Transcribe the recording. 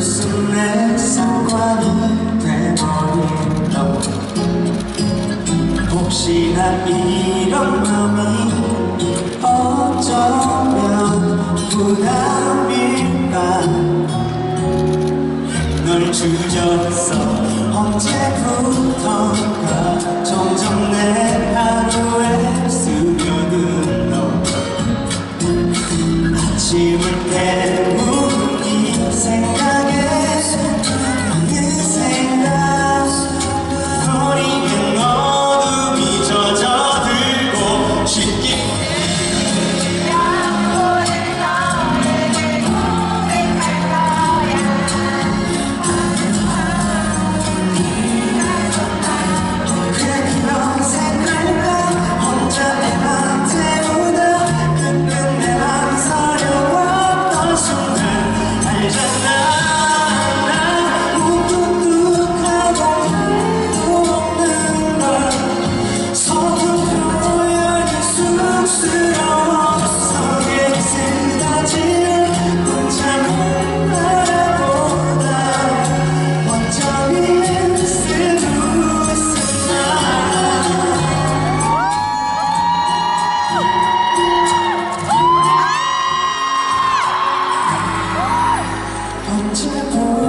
술술의 상관이 돼버린 너 혹시나 이런 마음이 어쩌면 부담일까? 널 주저서 언제부턴가 점점 내 하루에 스며든 너 아침을 깨우 这不。